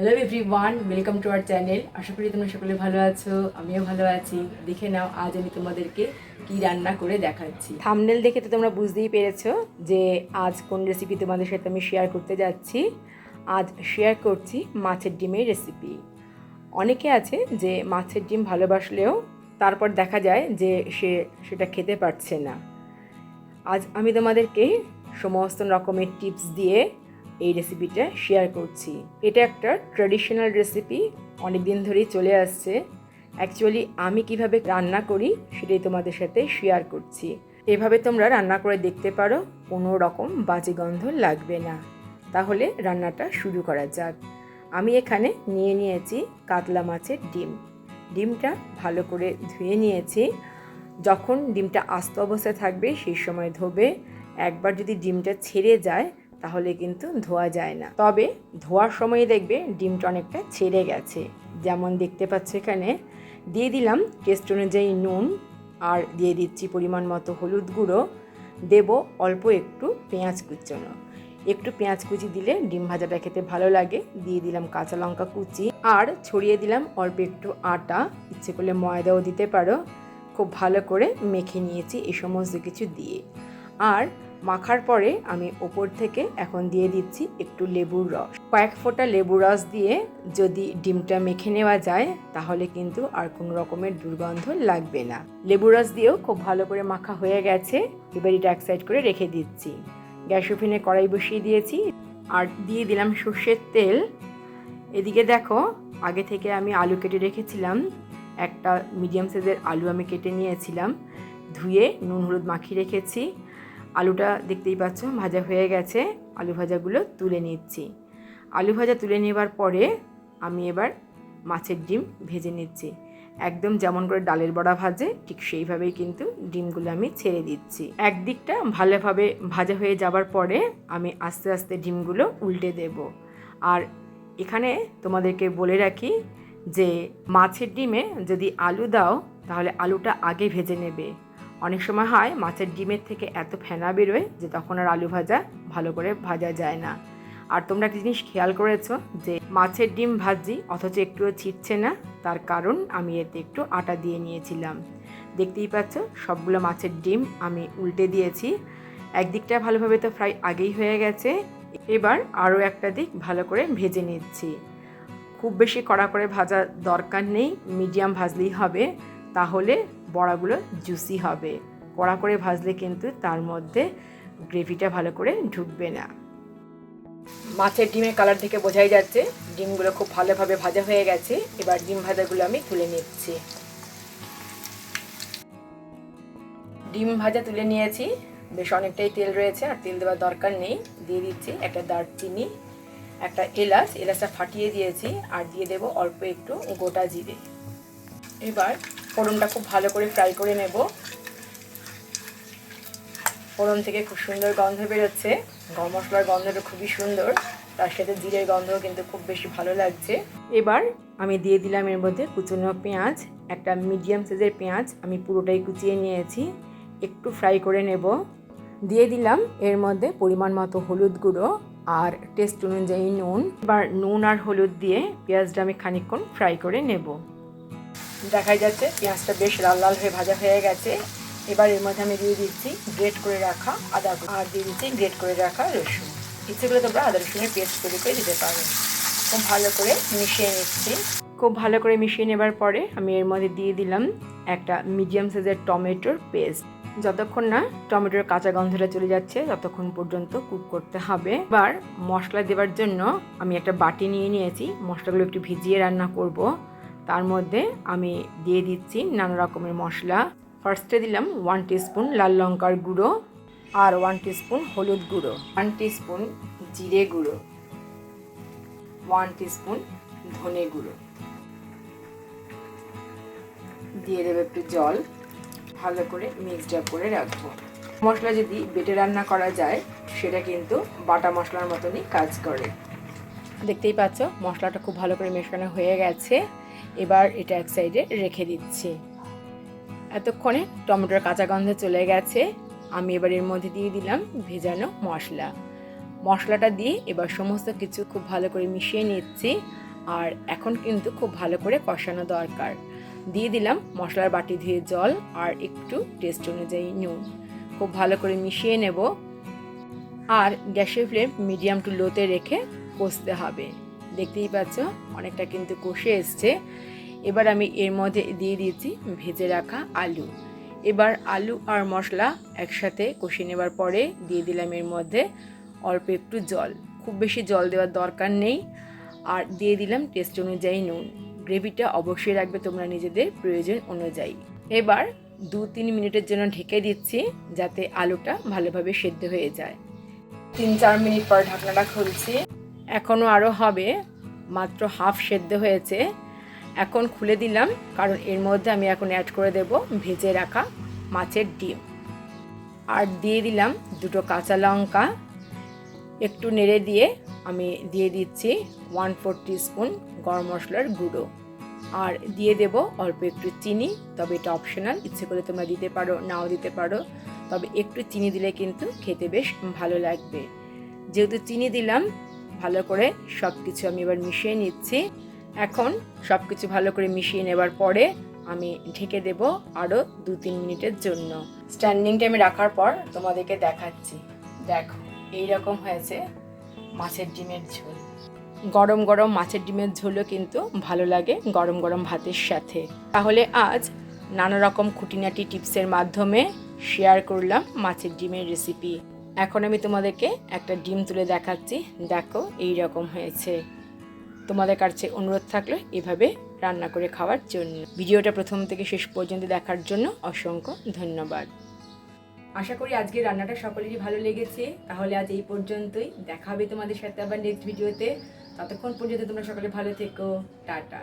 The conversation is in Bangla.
Hello everyone welcome to our channel আশা করি তোমরা সকলে ভালো আছো, আমিও ভালো আছি। দেখে নাও, আজ আমি তোমাদেরকে কি রান্না করে দেখাচ্ছি। থামনেল দেখে তো তোমরা বুঝতেই পেরেছ যে আজ কোন রেসিপি তোমাদের সাথে আমি শেয়ার করতে যাচ্ছি। আজ শেয়ার করছি মাছের ডিমের রেসিপি অনেকে আছে যে মাছের ডিম ভালোবাসলেও তারপর দেখা যায় যে সে সেটা খেতে পারছে না। আজ আমি তোমাদেরকে সমস্ত রকমের টিপস দিয়ে এই রেসিপিটা শেয়ার করছি। এটা একটা ট্র্যাডিশনাল রেসিপি অনেক দিন ধরেই চলে আসছে। অ্যাকচুয়ালি আমি কীভাবে রান্না করি সেটাই তোমাদের সাথে শেয়ার করছি। এভাবে তোমরা রান্না করে দেখতে পারো, কোনো রকম বাজে গন্ধ লাগবে না। তাহলে রান্নাটা শুরু করা যাক। আমি এখানে নিয়ে নিয়েছি কাতলা মাছের ডিম। ডিমটা ভালো করে ধুয়ে নিয়েছি। যখন ডিমটা আস্ত অবস্থায় থাকবে, সেই সময় ধোবে। একবার যদি ডিমটা ছেড়ে যায় তাহলে কিন্তু ধোয়া যায় না। তবে ধোয়ার সময় দেখবে ডিমটা অনেকটা ছেড়ে গেছে। যেমন দেখতে পাচ্ছ এখানে, দিয়ে দিলাম টেস্ট অনুযায়ী নুন আর দিয়ে দিচ্ছি পরিমাণ মতো হলুদ গুঁড়ো। দেব অল্প একটু পেঁয়াজ কুচানো। একটু পেঁয়াজ কুচি দিলে ডিম ভাজাটা খেতে ভালো লাগে। দিয়ে দিলাম কাঁচা লঙ্কা কুচি। আর ছড়িয়ে দিলাম অল্প একটু আটা। ইচ্ছে করলে ময়দাও দিতে পারো। খুব ভালো করে মেখে নিয়েছি এই সমস্ত কিছু দিয়ে। আর মাখার পরে আমি ওপর থেকে এখন দিয়ে দিচ্ছি একটু লেবুর রস। কয়েক ফোঁটা লেবুর রস দিয়ে যদি ডিমটা মেখে নেওয়া যায়, তাহলে কিন্তু আর কোনো রকমের দুর্গন্ধ লাগবে না। লেবুর রস দিয়েও খুব ভালো করে মাখা হয়ে গেছে। এবার এটা এক সাইড করে রেখে দিচ্ছি। গ্যাস ওভেনে কড়াই বসিয়ে দিয়েছি। আর দিয়ে দিলাম সর্ষের তেল। এদিকে দেখো, আগে থেকে আমি আলু কেটে রেখেছিলাম। একটা মিডিয়াম সাইজের আলু আমি কেটে নিয়েছিলাম। ধুয়ে নুন হলুদ মাখিয়ে রেখেছি। আলুটা দেখতেই পাচ্ছ, ভাজা হয়ে গেছে। আলু ভাজাগুলো তুলে নিচ্ছি। আলু ভাজা তুলে নেবার পরে আমি এবার মাছের ডিম ভেজে নিচ্ছি। একদম যেমন করে ডালের বড়া ভাজে, ঠিক সেইভাবেই কিন্তু ডিমগুলো আমি ছেড়ে দিচ্ছি। একদিকটা ভালোভাবে ভাজা হয়ে যাবার পরে আমি আস্তে আস্তে ডিমগুলো উল্টে দেব। আর এখানে তোমাদেরকে বলে রাখি যে, মাছের ডিমে যদি আলু দাও, তাহলে আলুটা আগে ভেজে নেবে। অনেক সময় হয় মাছের ডিমের থেকে এত ফেনা বেরোয় যে তখন আর আলু ভাজা ভালো করে ভাজা যায় না। আর তোমরা একটা জিনিস খেয়াল করেছ যে মাছের ডিম ভাজি অথচ একটুও ছিটছে না, তার কারণ আমি এতে একটু আটা দিয়ে নিয়েছিলাম। দেখতেই পাচ্ছ, সবগুলো মাছের ডিম আমি উল্টে দিয়েছি। একদিকটা ভালোভাবে তো ফ্রাই আগেই হয়ে গেছে, এবার আরও একটা দিক ভালো করে ভেজে নিচ্ছি। খুব বেশি কড়া করে ভাজা দরকার নেই, মিডিয়াম ভাজলেই হবে। তাহলে বড়াগুলো জুসি হবে। কড়া করে ভাজলে কিন্তু তার মধ্যে গ্রেভিটা ভালো করে ঢুকবে না। মাছের ডিমের কালার থেকে বোঝাই যাচ্ছে, ডিমগুলো খুব ভালোভাবে ভাজা হয়ে গেছে। এবার ডিম ভাজাগুলো আমি তুলে নিচ্ছি। ডিম ভাজা তুলে নিয়েছি। বেশ অনেকটাই তেল রয়েছে, আর তেল দেওয়ার দরকার নেই। দিয়ে দিচ্ছি একটা দারচিনি, একটা এলাচ। এলাচটা ফাটিয়ে দিয়েছি, আর দিয়ে দেব অল্প একটু গোটা জিরে। এবার ফোড়নটা খুব ভালো করে ফ্রাই করে নেব। ফোড়ন থেকে খুব সুন্দর গন্ধ বেরোচ্ছে। গরম মশলার গন্ধটা খুবই সুন্দর। তার সাথে জিরের গন্ধও কিন্তু খুব বেশি ভালো লাগছে। এবার আমি দিয়ে দিলাম এর মধ্যে কুচনো পেঁয়াজ, একটা মিডিয়াম সাইজের পেঁয়াজ আমি পুরোটাই কুচিয়ে নিয়েছি। একটু ফ্রাই করে নেব। দিয়ে দিলাম এর মধ্যে পরিমাণ মতো হলুদ গুঁড়ো আর টেস্ট অনুযায়ী নুন। এবার নুন আর হলুদ দিয়ে পেঁয়াজটা আমি খানিকক্ষণ ফ্রাই করে নেব। দেখা যাচ্ছে। পেঁয়াজটা বেশ লাল লাল হয়ে ভাজা হয়ে গেছে। এবার এর মধ্যে আমি দিয়ে দিচ্ছি গ্রেট করে রাখা আদা আর দিয়ে দিচ্ছি গ্রেট করে রাখা রসুন। ইচ্ছে করে তোমরা আদা রসুনের পেস্ট তৈরি করে দিতে পারো। খুব ভালো করে মিশিয়ে নিচ্ছি। খুব ভালো করে মিশিয়ে নেবার পরে আমি এর মধ্যে দিয়ে দিলাম একটা মিডিয়াম সাইজের টমেটোর পেস্ট। যতক্ষণ না টমেটোর কাঁচা গন্ধটা চলে যাচ্ছে, ততক্ষণ পর্যন্ত কুক করতে হবে। এবার মশলা দেওয়ার জন্য আমি একটা বাটি নিয়ে নিয়েছি। মশলাগুলো একটু ভিজিয়ে রান্না করব। তার মধ্যে আমি দিয়ে দিচ্ছি নানা রকমের মশলা। ফার্স্টে দিলাম ওয়ান টিস্পুন লাল লঙ্কার গুঁড়ো আর ওয়ান টিস্পুন হলুদ গুঁড়ো। ওয়ান টিস্পুন জিরে গুঁড়ো। ওয়ান টিস্পুন ধনে গুঁড়ো। দিয়ে দেবো একটু জল। ভালো করে মিক্সড করে রাখব। মশলা যদি বেটে রান্না করা যায়, সেটা কিন্তু বাটা মশলার মতনই কাজ করে। দেখতেই পাচ্ছ, মশলাটা খুব ভালো করে মেশানো হয়ে গেছে। এবার এটা এক সাইডে রেখে দিচ্ছি। এতক্ষণে টমেটোর কাঁচা গন্ধে চলে গেছে। আমি এবার এর মধ্যে দিয়ে দিলাম ভেজানো মশলা। মশলাটা দিয়ে এবার সমস্ত কিছু খুব ভালো করে মিশিয়ে নিচ্ছি আর এখন কিন্তু খুব ভালো করে কষানো দরকার। দিয়ে দিলাম মশলার বাটি ধুয়ে জল আর একটু টেস্ট অনুযায়ী নুন। খুব ভালো করে মিশিয়ে নেব। আর গ্যাসের ফ্লেম মিডিয়াম টু লোতে রেখে কষতে হবে। দেখতেই পাচ্ছ, অনেকটা কিন্তু কষে এসছে। এবার আমি এর মধ্যে দিয়ে দিয়েছি ভেজে রাখা আলু। এবার আলু আর মশলা একসাথে কষিয়ে নেবার পরে দিয়ে দিলাম এর মধ্যে অল্প একটু জল। খুব বেশি জল দেওয়ার দরকার নেই। আর দিয়ে দিলাম টেস্ট অনুযায়ী নুন। গ্রেভিটা অবশ্যই রাখবে তোমরা নিজেদের প্রয়োজন অনুযায়ী। এবার দু তিন মিনিটের জন্য ঢেকে দিচ্ছি যাতে আলুটা ভালোভাবে সেদ্ধ হয়ে যায়। তিন চার মিনিট পর ঢাকনাটা খুলছি। এখনও আরও হবে, মাত্র হাফ সেদ্ধ হয়েছে। এখন খুলে দিলাম, কারণ এর মধ্যে আমি এখন অ্যাড করে দেব ভেজে রাখা মাছের ডিম। আর দিয়ে দিলাম দুটো কাঁচা লঙ্কা। একটু নেড়ে দিয়ে আমি দিয়ে দিচ্ছি ওয়ান ফোর স্পুন গরম মশলার গুঁড়ো। আর দিয়ে দেব অল্প একটু চিনি, তবে এটা অপশনাল ইচ্ছে করে তোমরা দিতে পারো, নাও দিতে পারো। তবে একটু চিনি দিলে কিন্তু খেতে বেশ ভালো লাগবে। যেহেতু চিনি দিলাম ভালো করে সব কিছু আমি এবার মিশিয়ে নিচ্ছি। এখন সব কিছু ভালো করে মিশিয়ে নেবার পরে আমি ঢেকে দেব আরও দু তিন মিনিটের জন্য। স্ট্যান্ডিং টাইমে রাখার পর তোমাদেরকে দেখাচ্ছি। দেখো এই রকম হয়েছে মাছের ডিমের ঝোল। গরম গরম মাছের ডিমের ঝোলও কিন্তু ভালো লাগে গরম গরম ভাতের সাথে। তাহলে আজ নানা রকম খুঁটিনাটি টিপসের মাধ্যমে শেয়ার করলাম মাছের ডিমের রেসিপি। এখন আমি তোমাদেরকে একটা ডিম তুলে দেখাচ্ছি। দেখো এই রকম হয়েছে। তোমাদের কাছে অনুরোধ থাকল এভাবে রান্না করে খাওয়ার জন্য। ভিডিওটা প্রথম থেকে শেষ পর্যন্ত দেখার জন্য অসংখ্য ধন্যবাদ। আশা করি আজকে রান্নাটা সকলেরই ভালো লেগেছে। তাহলে আজ এই পর্যন্তই। দেখা হবে তোমাদের সাথে আবার নেক্সট ভিডিওতে ততক্ষণ পর্যন্ত তোমরা সকলে ভালো থেকো। টাটা।